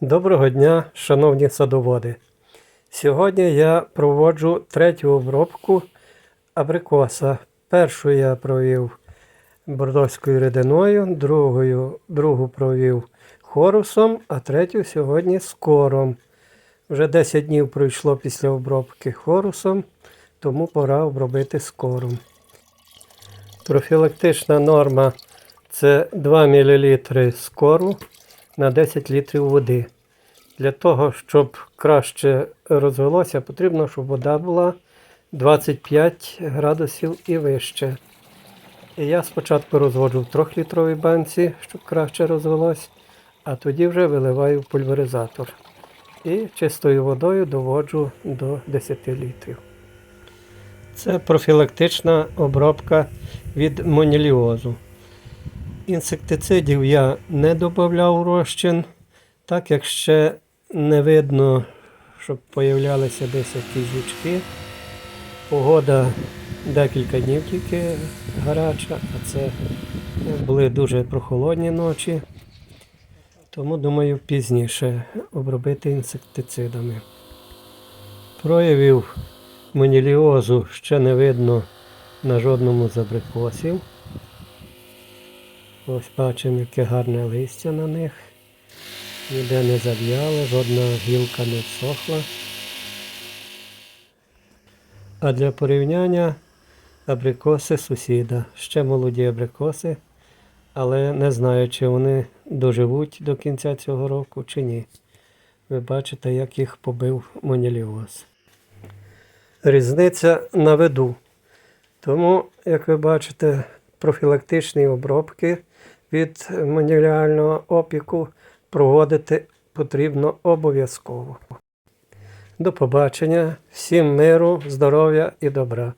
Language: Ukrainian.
Доброго дня, шановні садоводи. Сьогодні я проводжу третю обробку абрикоса. Першу я провів бордоською рідиною, другою, другу провів хорусом, а третю сьогодні скором. Вже 10 днів пройшло після обробки хорусом, тому пора обробити скором. Профілактична норма це 2 мл скору на 10 літрів води. Для того, щоб краще розвелося, потрібно, щоб вода була 25 градусів і вище. І я спочатку розводжу в 3-літровій банці, щоб краще розвелось, а тоді вже виливаю пульверизатор. І чистою водою доводжу до 10 літрів. Це профілактична обробка від моніліозу. Інсектицидів я не додавав розчин, так як ще не видно, щоб появлялися десь якісь жучки. Погода декілька днів тільки гаряча, а це були дуже прохолодні ночі. Тому думаю пізніше обробити інсектицидами. Проявів моніліозу ще не видно на жодному з абрикосів. Ось бачимо, яке гарне листя на них. Ніде не зав'яло, жодна гілка не всохла. А для порівняння абрикоси сусіда. Ще молоді абрикоси, але не знаю, чи вони доживуть до кінця цього року, чи ні. Ви бачите, як їх побив моніліоз. Різниця на виду. Тому, як ви бачите, профілактичні обробки від моніліального опіку проводити потрібно обов'язково. До побачення, всім миру, здоров'я і добра.